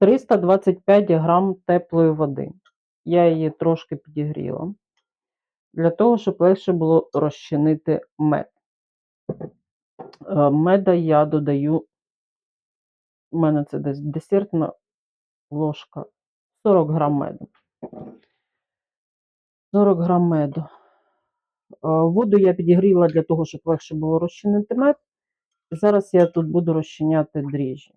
325 грам теплої води. Я її трошки підігріла для того, щоб легше було розчинити мед. Е, Меда я додаю, у мене це десь десертна ложка, 40 грам меду. 40 грам меду. Е, Воду я підігріла для того, щоб легше було розчинити мед. І зараз я тут буду розчиняти дріжджі.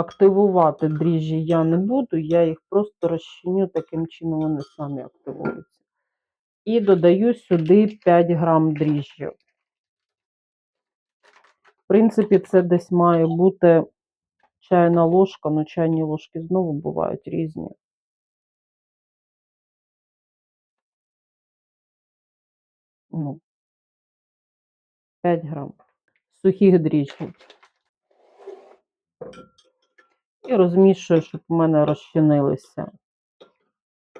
Активувати дріжджі я не буду, я їх просто розчиню, таким чином вони самі активуються. І додаю сюди 5 грам дріжджів. В принципі, це десь має бути чайна ложка, але чайні ложки знову бувають різні. Ну, 5 грам сухих дріжджів. І розмішую, щоб у мене розчинилися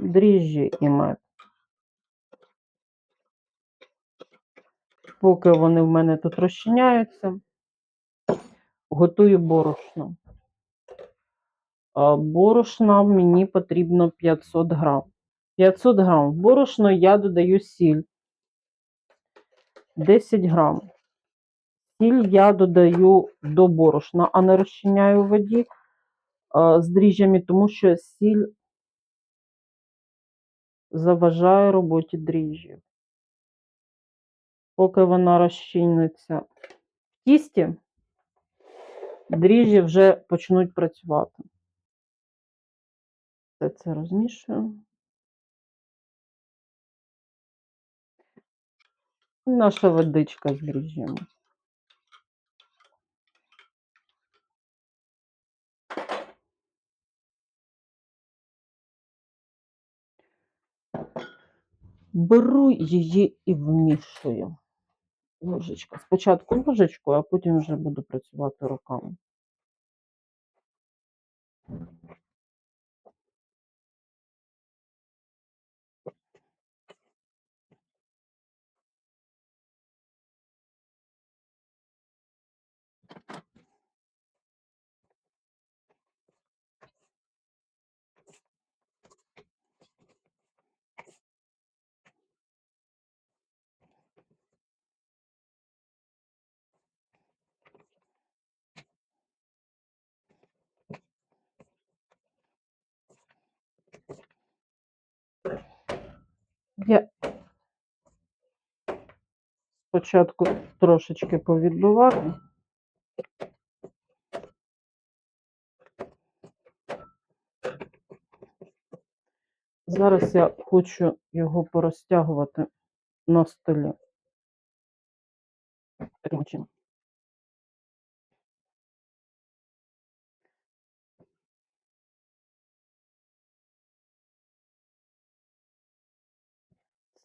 дріжджі і мед. Поки вони в мене тут розчиняються, готую борошно. Борошна мені потрібно 500 грам. 500 грам. В борошно я додаю сіль. 10 грам. Сіль я додаю до борошна, а не розчиняю воді з дріжджами, тому що сіль заважає роботі дріжджів. Поки вона розчиниться в тісті, дріжджі вже почнуть працювати. Все це розмішую. Наша водичка з дріжджами. Беру її і вмішую. Ложечка. Спочатку ложечкою, а потім вже буду працювати руками. Я спочатку трошечки повідбивати. Зараз я хочу його порозтягувати на столі. Таким чином.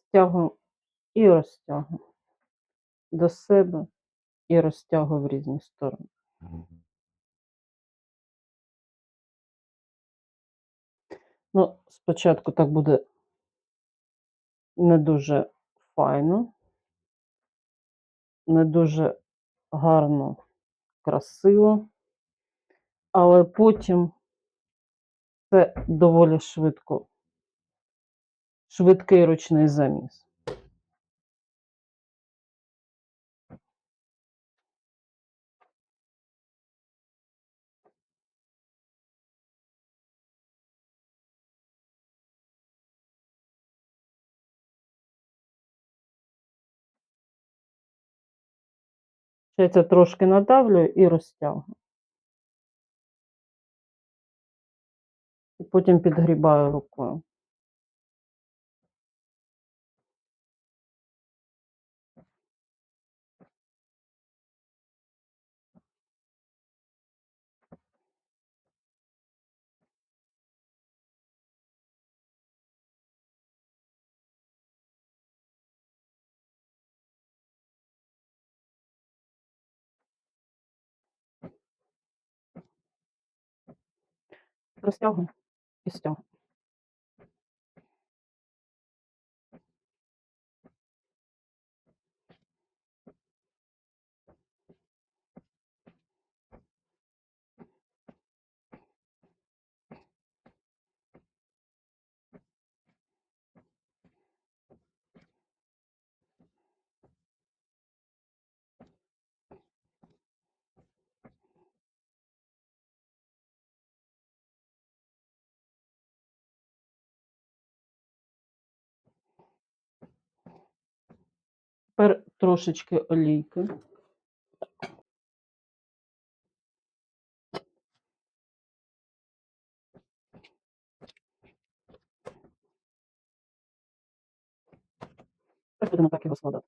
Стягую і розтягую до себе і розтягую в різні сторони. Ну, спочатку так буде не дуже файно, не дуже гарно, красиво, але потім це доволі швидко, швидкий ручний заміс. Ще це трошки надавлюю і розтягую. І потім підгрібаю рукою. Розтягую і стягую. Тепер трошечки олійки. Будемо так його складати.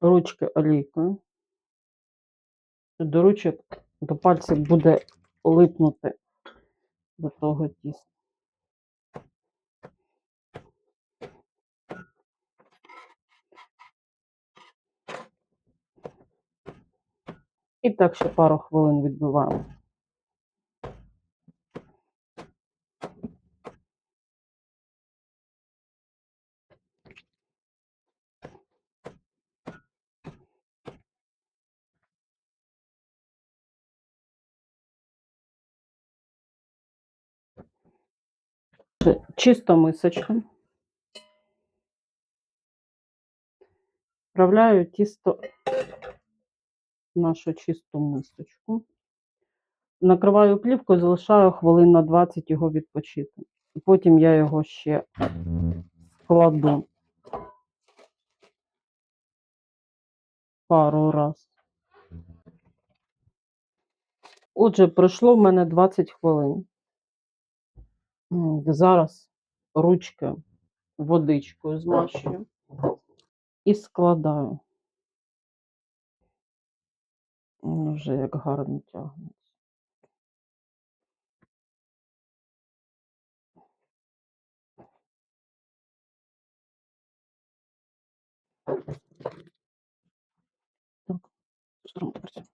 Ручки олійкою. До ручок, до пальців буде липнути до того тіста. І так ще пару хвилин відбиваємо. Чисто мисочка. Вправляю тісто в нашу чисту мисочку. Накриваю плівкою, залишаю хвилин на 20 його відпочити. І потім я його ще складу пару раз. Отже, пройшло в мене 20 хвилин. Зараз ручки водичкою змащую і складаю. Вже як гарно тягнеться. Так, працюю.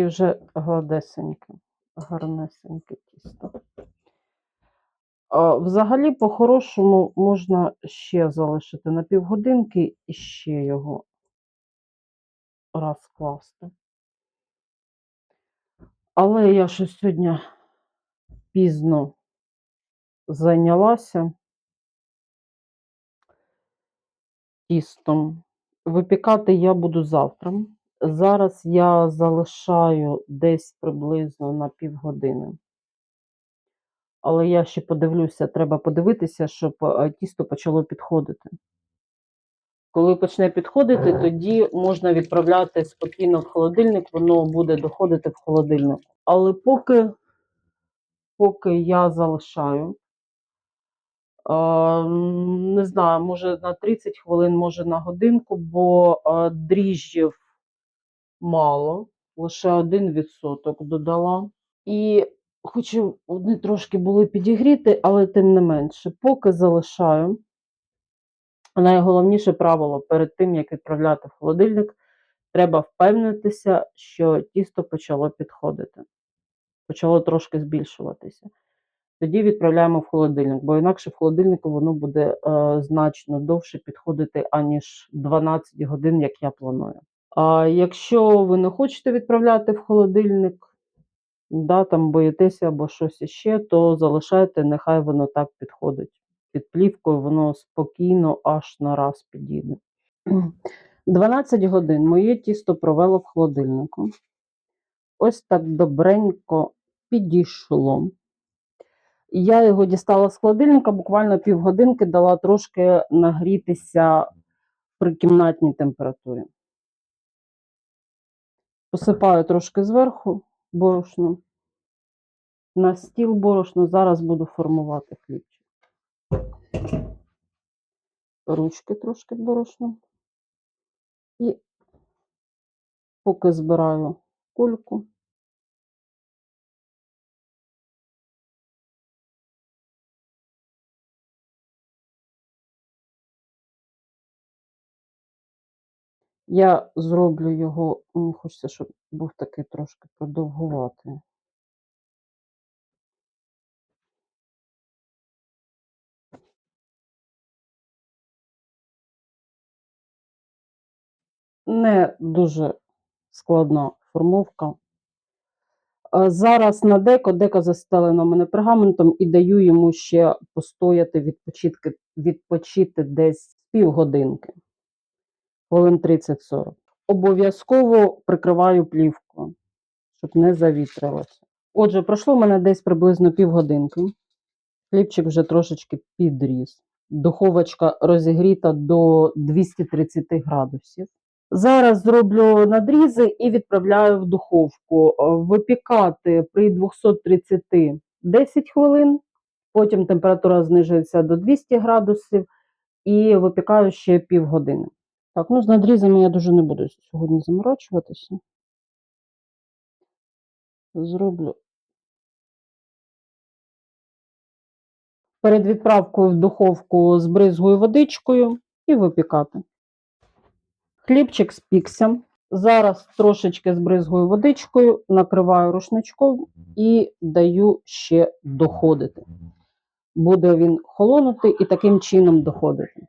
І вже гладесеньке, гарнесеньке тісто. Взагалі, по-хорошому, можна ще залишити на півгодинки і ще його розкласти. Але я щось сьогодні пізно зайнялася тістом. Випікати я буду завтра. Зараз я залишаю десь приблизно на півгодини. Але я ще подивлюся, треба подивитися, щоб е, тісто почало підходити. Коли почне підходити, тоді можна відправляти спокійно в холодильник, воно буде доходити в холодильник. Але поки, поки я залишаю, е, не знаю, може на 30 хвилин, може на годинку, бо е, дріжджів мало, лише 1% додала. І хочу, вони трошки були підігріти, але тим не менше, поки залишаю. Найголовніше правило перед тим, як відправляти в холодильник, треба впевнитися, що тісто почало підходити, почало трошки збільшуватися. Тоді відправляємо в холодильник, бо інакше в холодильнику воно буде е, значно довше підходити, аніж 12 годин, як я планую. А якщо ви не хочете відправляти в холодильник, да, там боїтеся або щось іще, то залишайте, нехай воно так підходить. Під плівкою воно спокійно аж на раз підійде. 12 годин моє тісто провело в холодильнику. Ось так добренько підійшло. Я його дістала з холодильника, буквально півгодинки дала трошки нагрітися при кімнатній температурі. Посипаю трошки зверху борошно. На стіл борошно зараз буду формувати хлібчик. Ручки трошки борошно. І поки збираю кульку, Я зроблю його, мені хочеться, щоб був такий трошки продовгуватий. Не дуже складна формовка. Зараз на деко, деко застелено мене пергаментом і даю йому ще постояти, відпочити, відпочити десь півгодинки, хвилин 30-40. Обов'язково прикриваю плівкою, щоб не завітрилося. Отже, пройшло в мене десь приблизно півгодинки. Хлібчик вже трошечки підріс. Духовочка розігріта до 230 градусів. Зараз зроблю надрізи і відправляю в духовку. Е, Випікати при 230 10 хвилин, потім температура знижується до 200 градусів і випікаю ще півгодини. Так, ну з надрізами я дуже не буду сьогодні заморочуватися. Зроблю. Перед відправкою в духовку збризгую водичкою і випікати. Хлібчик спікся. Зараз трошечки збризгую водичкою, накриваю рушничком і даю ще доходити. Буде він холонути і таким чином доходити.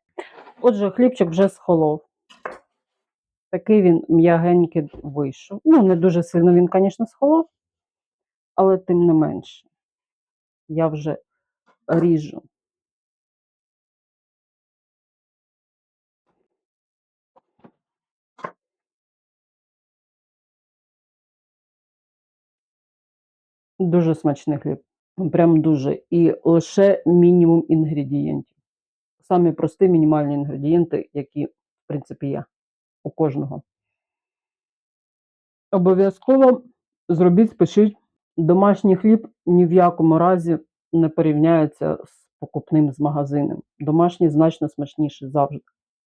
Отже, хлібчик вже схолов. Такий він м'ягенький вийшов. Ну, не дуже сильно він, звісно, схолов, але тим не менше. Я вже ріжу. Дуже смачний хліб. Прям дуже. І лише мінімум інгредієнтів. Самі прості мінімальні інгредієнти, які, в принципі, є у кожного. Обов'язково зробіть, спишіть. Домашній хліб ні в якому разі не порівняється з покупним з магазином. Домашній значно смачніший завжди.